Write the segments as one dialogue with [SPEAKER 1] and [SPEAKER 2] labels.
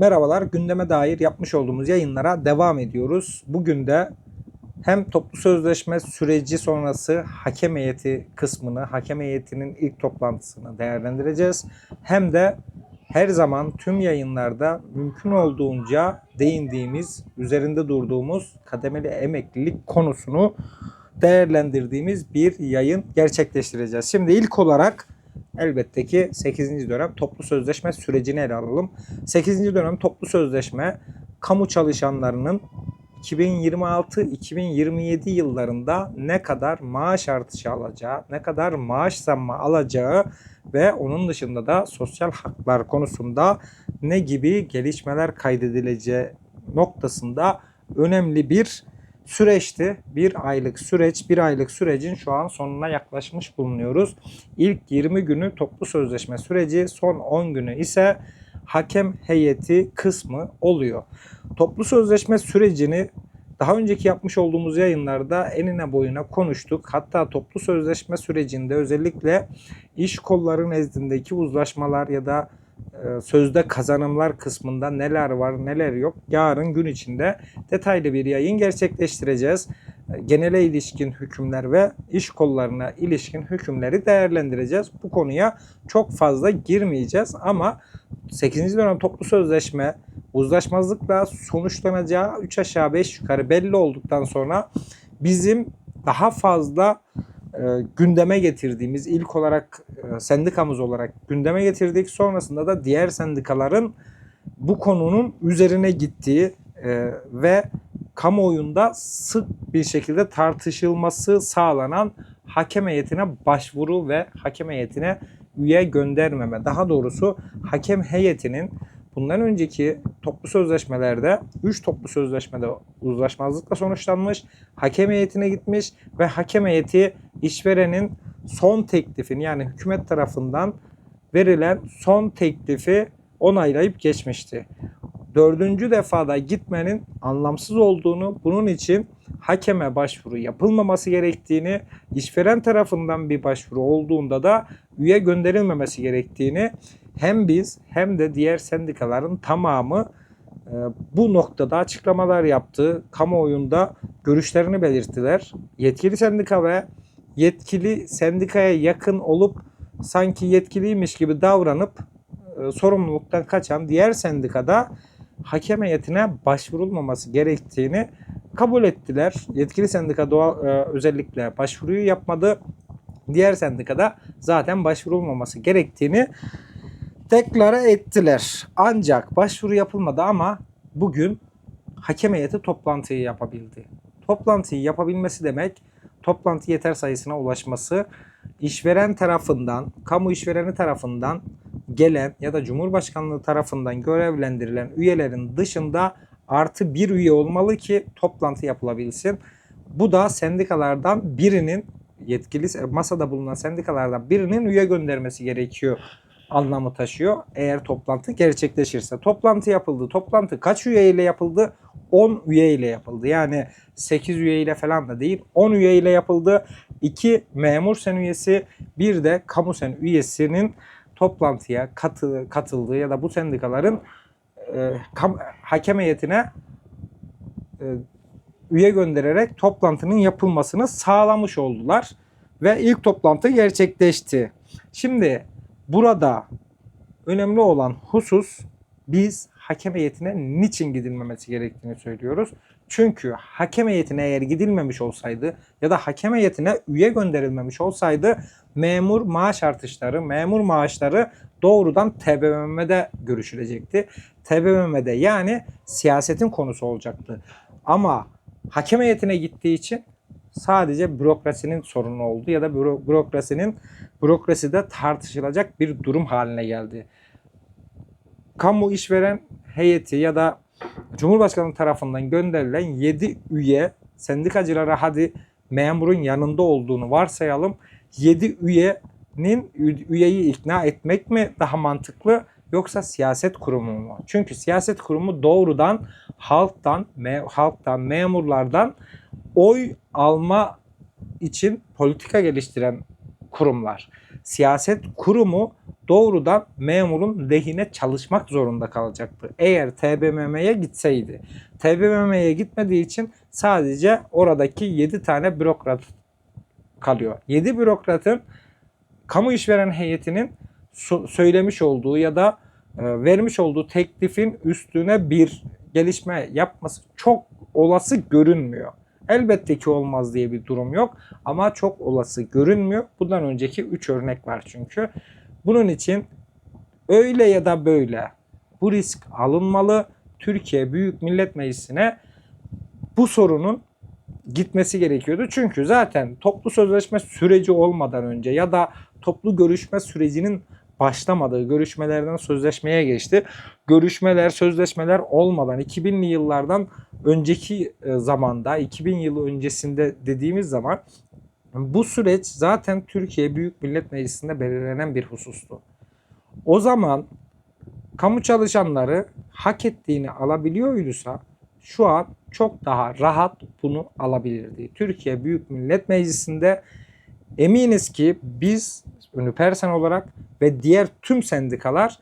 [SPEAKER 1] Merhabalar, gündeme dair yapmış olduğumuz yayınlara devam ediyoruz. Bugün de hem toplu sözleşme süreci sonrası hakem heyeti kısmını, hakem heyetinin ilk toplantısını değerlendireceğiz. Hem de her zaman tüm yayınlarda mümkün olduğunca değindiğimiz, üzerinde durduğumuz kademeli emeklilik konusunu değerlendirdiğimiz bir yayın gerçekleştireceğiz. Şimdi ilk olarak elbette ki 8. dönem toplu sözleşme sürecini ele alalım. 8. dönem toplu sözleşme kamu çalışanlarının 2026-2027 yıllarında ne kadar maaş artışı alacağı, ne kadar maaş zammı alacağı ve onun dışında da sosyal haklar konusunda ne gibi gelişmeler kaydedileceği noktasında önemli bir süreçti. Bir aylık süreç, bir aylık sürecin şu an sonuna yaklaşmış bulunuyoruz. İlk 20 günü toplu sözleşme süreci, son 10 günü ise hakem heyeti kısmı oluyor. Toplu sözleşme sürecini daha önceki yapmış olduğumuz yayınlarda enine boyuna konuştuk. Hatta toplu sözleşme sürecinde özellikle iş kolları nezdindeki uzlaşmalar ya da sözde kazanımlar kısmında neler var neler yok yarın gün içinde detaylı bir yayın gerçekleştireceğiz. E, Genele ilişkin hükümler ve iş kollarına ilişkin hükümleri değerlendireceğiz. Bu konuya çok fazla girmeyeceğiz ama 8. dönem toplu sözleşme uzlaşmazlıkla sonuçlanacağı 3 aşağı 5 yukarı belli olduktan sonra bizim daha fazla e, gündeme getirdiğimiz ilk olarak e, sendikamız olarak gündeme getirdik. Sonrasında da diğer sendikaların bu konunun üzerine gittiği e, ve kamuoyunda sık bir şekilde tartışılması sağlanan hakem heyetine başvuru ve hakem heyetine üye göndermeme. Daha doğrusu hakem heyetinin bundan önceki toplu sözleşmelerde 3 toplu sözleşmede uzlaşmazlıkla sonuçlanmış. Hakem heyetine gitmiş ve hakem heyeti işverenin son teklifini yani hükümet tarafından verilen son teklifi onaylayıp geçmişti. Dördüncü defada gitmenin anlamsız olduğunu, bunun için hakeme başvuru yapılmaması gerektiğini, işveren tarafından bir başvuru olduğunda da üye gönderilmemesi gerektiğini hem biz hem de diğer sendikaların tamamı e, bu noktada açıklamalar yaptı. Kamuoyunda görüşlerini belirttiler. Yetkili sendika ve yetkili sendikaya yakın olup sanki yetkiliymiş gibi davranıp e, sorumluluktan kaçan diğer sendikada hakem heyetine başvurulmaması gerektiğini kabul ettiler. Yetkili sendika doğal, e, özellikle başvuruyu yapmadı. Diğer sendikada zaten başvurulmaması gerektiğini deklare ettiler. Ancak başvuru yapılmadı ama bugün hakem heyeti toplantıyı yapabildi. Toplantıyı yapabilmesi demek toplantı yeter sayısına ulaşması işveren tarafından, kamu işvereni tarafından gelen ya da Cumhurbaşkanlığı tarafından görevlendirilen üyelerin dışında artı bir üye olmalı ki toplantı yapılabilsin. Bu da sendikalardan birinin yetkili masada bulunan sendikalardan birinin üye göndermesi gerekiyor anlamı taşıyor eğer toplantı gerçekleşirse. Toplantı yapıldı. Toplantı kaç üye ile yapıldı? 10 üye ile yapıldı. Yani 8 üye ile falan da değil. 10 üye ile yapıldı. 2 memur sen üyesi, bir de kamu sen üyesinin toplantıya katı, katıldığı ya da bu sendikaların e, kam, hakem heyetine e, üye göndererek toplantının yapılmasını sağlamış oldular ve ilk toplantı gerçekleşti. Şimdi burada önemli olan husus biz hakem heyetine niçin gidilmemesi gerektiğini söylüyoruz. Çünkü hakem heyetine eğer gidilmemiş olsaydı ya da hakem heyetine üye gönderilmemiş olsaydı memur maaş artışları, memur maaşları doğrudan TBMM'de görüşülecekti. TBMM'de yani siyasetin konusu olacaktı. Ama hakem heyetine gittiği için sadece bürokrasinin sorunu oldu ya da büro, bürokrasinin bürokraside tartışılacak bir durum haline geldi. Kamu işveren heyeti ya da Cumhurbaşkanı tarafından gönderilen 7 üye sendikacılara hadi memurun yanında olduğunu varsayalım. 7 üyenin üyeyi ikna etmek mi daha mantıklı yoksa siyaset kurumu mu? Çünkü siyaset kurumu doğrudan halktan, me, halktan, memurlardan oy alma için politika geliştiren kurumlar. Siyaset kurumu doğrudan memurun lehine çalışmak zorunda kalacaktı. Eğer TBMM'ye gitseydi. TBMM'ye gitmediği için sadece oradaki 7 tane bürokrat kalıyor. 7 bürokratın kamu işveren heyetinin söylemiş olduğu ya da e, vermiş olduğu teklifin üstüne bir gelişme yapması çok olası görünmüyor. Elbette ki olmaz diye bir durum yok ama çok olası görünmüyor. Bundan önceki 3 örnek var çünkü. Bunun için öyle ya da böyle bu risk alınmalı. Türkiye Büyük Millet Meclisi'ne bu sorunun gitmesi gerekiyordu. Çünkü zaten toplu sözleşme süreci olmadan önce ya da toplu görüşme sürecinin başlamadığı görüşmelerden sözleşmeye geçti. Görüşmeler, sözleşmeler olmadan 2000'li yıllardan önceki e, zamanda 2000 yılı öncesinde dediğimiz zaman bu süreç zaten Türkiye Büyük Millet Meclisi'nde belirlenen bir husustu. O zaman kamu çalışanları hak ettiğini alabiliyorsa şu an çok daha rahat bunu alabilirdi. Türkiye Büyük Millet Meclisi'nde eminiz ki biz Ünüpersen olarak ve diğer tüm sendikalar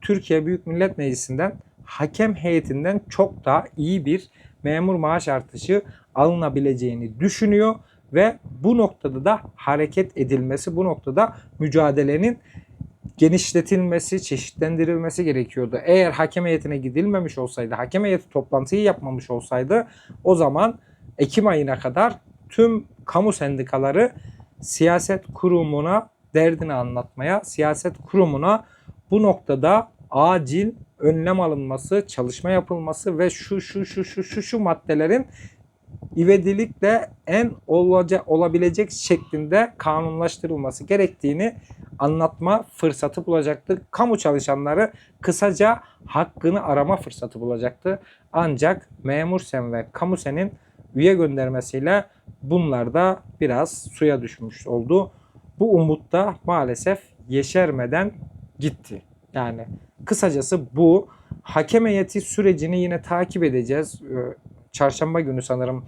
[SPEAKER 1] Türkiye Büyük Millet Meclisi'nden hakem heyetinden çok daha iyi bir memur maaş artışı alınabileceğini düşünüyor ve bu noktada da hareket edilmesi, bu noktada mücadelenin genişletilmesi, çeşitlendirilmesi gerekiyordu. Eğer hakem heyetine gidilmemiş olsaydı, hakem heyeti toplantıyı yapmamış olsaydı o zaman Ekim ayına kadar tüm kamu sendikaları siyaset kurumuna derdini anlatmaya, siyaset kurumuna bu noktada acil önlem alınması, çalışma yapılması ve şu şu şu şu şu şu maddelerin ivedilikle en olaca, olabilecek şeklinde kanunlaştırılması gerektiğini anlatma fırsatı bulacaktı. Kamu çalışanları kısaca hakkını arama fırsatı bulacaktı. Ancak memur sen ve kamu senin üye göndermesiyle bunlar da biraz suya düşmüş oldu. Bu umut da maalesef yeşermeden gitti. Yani kısacası bu hakem heyeti sürecini yine takip edeceğiz. Ee, Çarşamba günü sanırım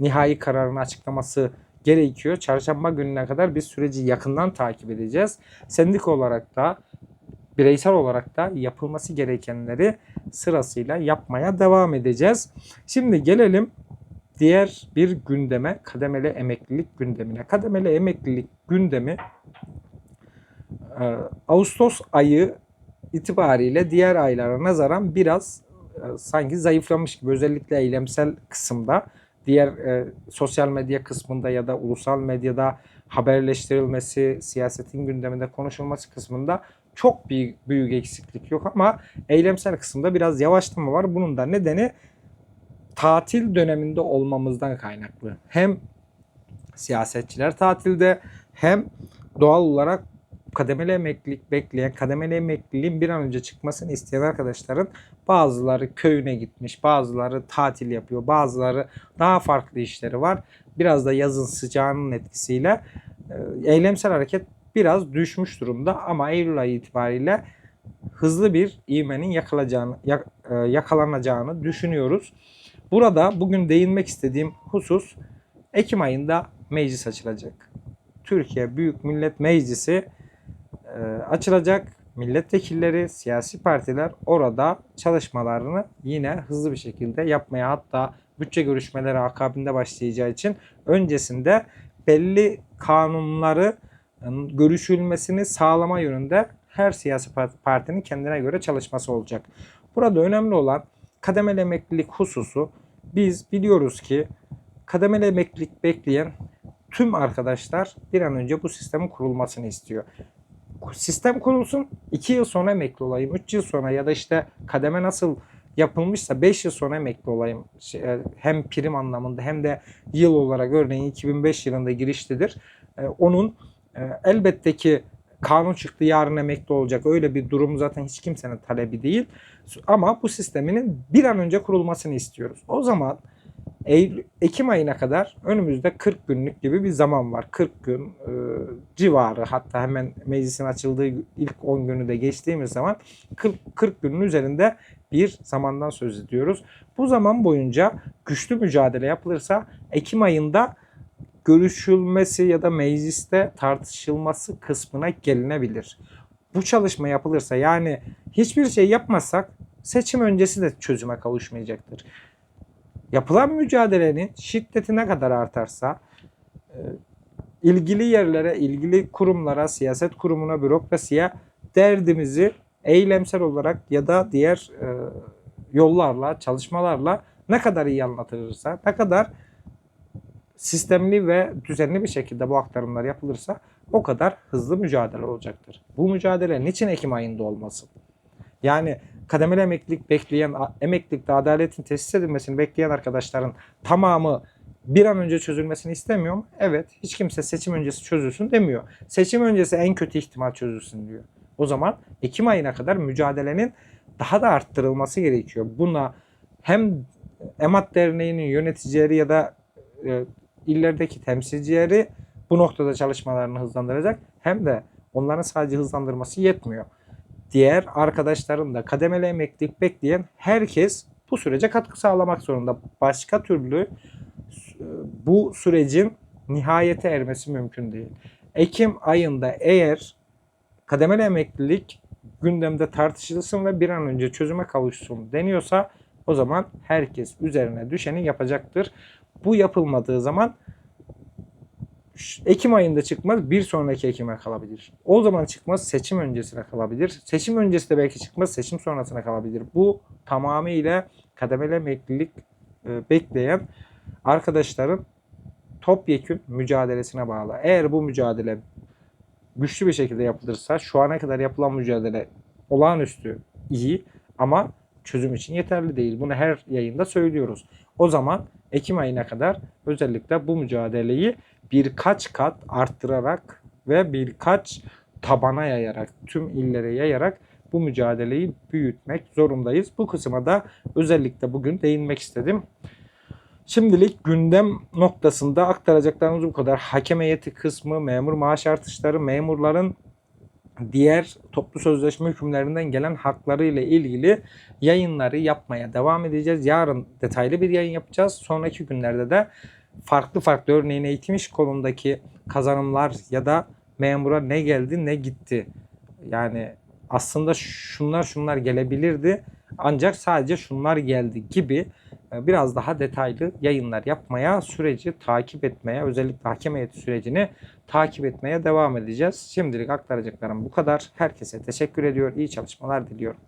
[SPEAKER 1] nihai kararını açıklaması gerekiyor. Çarşamba gününe kadar biz süreci yakından takip edeceğiz. Sendik olarak da bireysel olarak da yapılması gerekenleri sırasıyla yapmaya devam edeceğiz. Şimdi gelelim diğer bir gündeme, kademeli emeklilik gündemine. Kademeli emeklilik gündemi e, Ağustos ayı itibariyle diğer aylara nazaran biraz e, sanki zayıflamış gibi özellikle eylemsel kısımda diğer e, sosyal medya kısmında ya da ulusal medyada haberleştirilmesi, siyasetin gündeminde konuşulması kısmında çok büyük, büyük eksiklik yok ama eylemsel kısımda biraz yavaşlama var. Bunun da nedeni tatil döneminde olmamızdan kaynaklı. Hem siyasetçiler tatilde hem doğal olarak kademeli emeklilik bekleyen, kademeli emekliliğin bir an önce çıkmasını isteyen arkadaşların bazıları köyüne gitmiş, bazıları tatil yapıyor, bazıları daha farklı işleri var. Biraz da yazın sıcağının etkisiyle e, eylemsel hareket biraz düşmüş durumda ama Eylül ayı itibariyle hızlı bir ivmenin yakalanacağını, e, yakalanacağını düşünüyoruz. Burada bugün değinmek istediğim husus Ekim ayında meclis açılacak. Türkiye Büyük Millet Meclisi e, açılacak. Milletvekilleri, siyasi partiler orada çalışmalarını yine hızlı bir şekilde yapmaya hatta bütçe görüşmeleri akabinde başlayacağı için öncesinde belli kanunları görüşülmesini sağlama yönünde her siyasi partinin kendine göre çalışması olacak. Burada önemli olan kademeli emeklilik hususu biz biliyoruz ki kademeli emeklilik bekleyen tüm arkadaşlar bir an önce bu sistemin kurulmasını istiyor. Sistem kurulsun 2 yıl sonra emekli olayım 3 yıl sonra ya da işte kademe nasıl yapılmışsa 5 yıl sonra emekli olayım. Şey, e, hem prim anlamında hem de yıl olarak örneğin 2005 yılında girişlidir. E, onun e, elbette ki kanun çıktı yarın emekli olacak. Öyle bir durum zaten hiç kimsenin talebi değil. Ama bu sisteminin bir an önce kurulmasını istiyoruz. O zaman Eylül, Ekim ayına kadar önümüzde 40 günlük gibi bir zaman var. 40 gün e, civarı hatta hemen meclisin açıldığı ilk 10 günü de geçtiğimiz zaman 40, 40 günün üzerinde bir zamandan söz ediyoruz. Bu zaman boyunca güçlü mücadele yapılırsa Ekim ayında görüşülmesi ya da mecliste tartışılması kısmına gelinebilir. bu çalışma yapılırsa yani hiçbir şey yapmazsak seçim öncesi de çözüme kavuşmayacaktır. Yapılan mücadelenin şiddeti ne kadar artarsa e, ilgili yerlere, ilgili kurumlara, siyaset kurumuna, bürokrasiye derdimizi eylemsel olarak ya da diğer e, yollarla, çalışmalarla ne kadar iyi anlatılırsa, ne kadar sistemli ve düzenli bir şekilde bu aktarımlar yapılırsa o kadar hızlı mücadele olacaktır. Bu mücadele niçin Ekim ayında olmasın? Yani kademeli emeklilik bekleyen, emeklilikte adaletin tesis edilmesini bekleyen arkadaşların tamamı bir an önce çözülmesini istemiyor mu? Evet. Hiç kimse seçim öncesi çözülsün demiyor. Seçim öncesi en kötü ihtimal çözülsün diyor. O zaman Ekim ayına kadar mücadelenin daha da arttırılması gerekiyor. Buna hem EMAT Derneği'nin yöneticileri ya da e, illerdeki temsilcileri bu noktada çalışmalarını hızlandıracak hem de onların sadece hızlandırması yetmiyor. Diğer arkadaşların da kademeli emeklilik bekleyen herkes bu sürece katkı sağlamak zorunda. Başka türlü e, bu sürecin nihayete ermesi mümkün değil. Ekim ayında eğer kademeli emeklilik gündemde tartışılsın ve bir an önce çözüme kavuşsun deniyorsa o zaman herkes üzerine düşeni yapacaktır. Bu yapılmadığı zaman Ekim ayında çıkmaz bir sonraki Ekim'e kalabilir. O zaman çıkmaz seçim öncesine kalabilir. Seçim öncesi de belki çıkmaz seçim sonrasına kalabilir. Bu tamamıyla kademeli emeklilik e, bekleyen arkadaşların topyekün mücadelesine bağlı. Eğer bu mücadele güçlü bir şekilde yapılırsa şu ana kadar yapılan mücadele olağanüstü iyi ama çözüm için yeterli değil. Bunu her yayında söylüyoruz. O zaman Ekim ayına kadar özellikle bu mücadeleyi birkaç kat arttırarak ve birkaç tabana yayarak, tüm illere yayarak bu mücadeleyi büyütmek zorundayız. Bu kısma da özellikle bugün değinmek istedim. Şimdilik gündem noktasında aktaracaklarımız bu kadar. Hakem heyeti kısmı, memur maaş artışları, memurların diğer toplu sözleşme hükümlerinden gelen hakları ile ilgili yayınları yapmaya devam edeceğiz. Yarın detaylı bir yayın yapacağız. Sonraki günlerde de farklı farklı örneğin eğitim iş kolundaki kazanımlar ya da memura ne geldi ne gitti. Yani aslında şunlar şunlar gelebilirdi ancak sadece şunlar geldi gibi biraz daha detaylı yayınlar yapmaya, süreci takip etmeye, özellikle hakem heyeti sürecini takip etmeye devam edeceğiz. Şimdilik aktaracaklarım bu kadar. Herkese teşekkür ediyor. İyi çalışmalar diliyorum.